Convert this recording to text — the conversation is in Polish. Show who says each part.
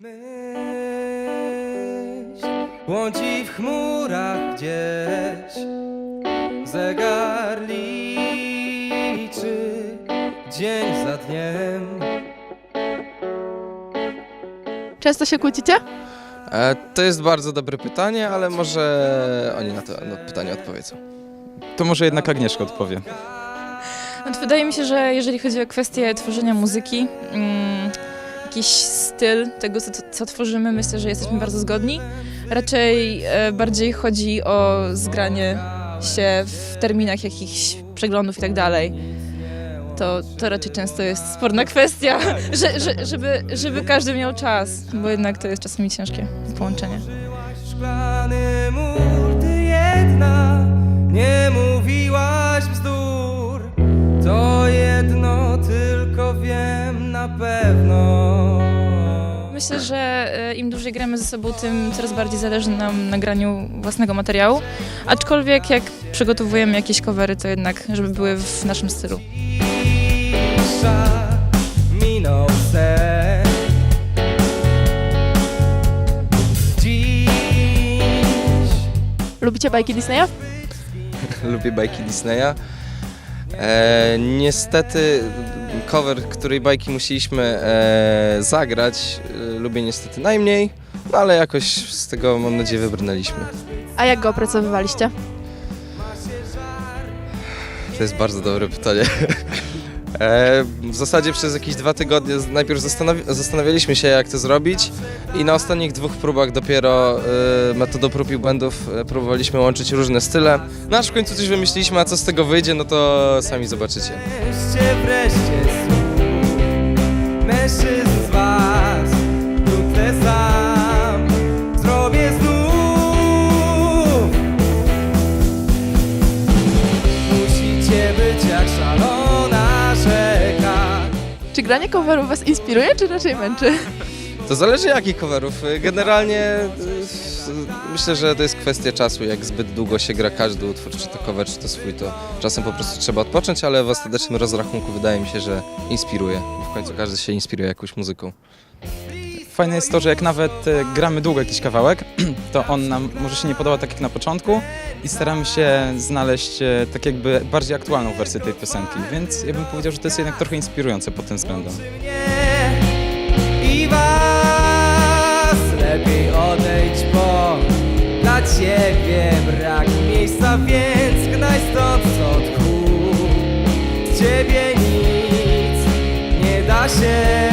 Speaker 1: Myśl łąci w chmurach gdzieś Zegar liczy dzień za dniem
Speaker 2: Często się kłócicie?
Speaker 1: e, To jest bardzo dobre pytanie, ale może oni na to no, pytanie odpowiedzą.
Speaker 3: To może jednak Agnieszka odpowie.
Speaker 4: No to wydaje mi się, że jeżeli chodzi o kwestię tworzenia muzyki, mm, jakiś styl tego, co, co tworzymy, myślę, że jesteśmy bardzo zgodni. Raczej e, bardziej chodzi o zgranie się w terminach jakichś przeglądów i tak dalej. To, to raczej często jest sporna kwestia, że, że, żeby, żeby każdy miał czas, bo jednak to jest czasami ciężkie połączenie.
Speaker 1: Mur, na pewno
Speaker 4: Myślę, że e, im dłużej gramy ze sobą, tym coraz bardziej zależy nam na graniu własnego materiału. Aczkolwiek jak przygotowujemy jakieś covery, to jednak, żeby były w naszym stylu.
Speaker 1: Minął sen
Speaker 2: Lubicie bajki Disneya?
Speaker 1: lubię bajki Disneya. E, niestety cover, której bajki musieliśmy e, zagrać, e, lubię niestety najmniej, no ale jakoś z tego mam nadzieję wybrnęliśmy.
Speaker 2: A jak go opracowywaliście?
Speaker 1: To jest bardzo dobre pytanie. E, w zasadzie przez jakieś dwa tygodnie najpierw zastanawi- zastanawialiśmy się, jak to zrobić i na ostatnich dwóch próbach dopiero e, metodą prób i błędów e, próbowaliśmy łączyć różne style. No aż w końcu coś wymyśliliśmy, a co z tego wyjdzie, no to sami zobaczycie. Wreszcie, wreszcie
Speaker 2: Czy granie coverów was inspiruje, czy raczej męczy?
Speaker 1: To zależy jakich coverów. Generalnie y, myślę, że to jest kwestia czasu. Jak zbyt długo się gra każdy utwór, czy to cover, czy to swój, to czasem po prostu trzeba odpocząć, ale w ostatecznym rozrachunku wydaje mi się, że inspiruje. W końcu każdy się inspiruje jakąś muzyką.
Speaker 3: Fajne jest to, że jak nawet e, gramy długo jakiś kawałek, to on nam może się nie podoba tak jak na początku i staramy się znaleźć e, tak jakby bardziej aktualną wersję tej piosenki, więc ja bym powiedział, że to jest jednak trochę inspirujące pod tym względem.
Speaker 1: i was lepiej odejdź, bo dla ciebie brak miejsca, więc gnaj stąd co tchu. Z ciebie nic nie da się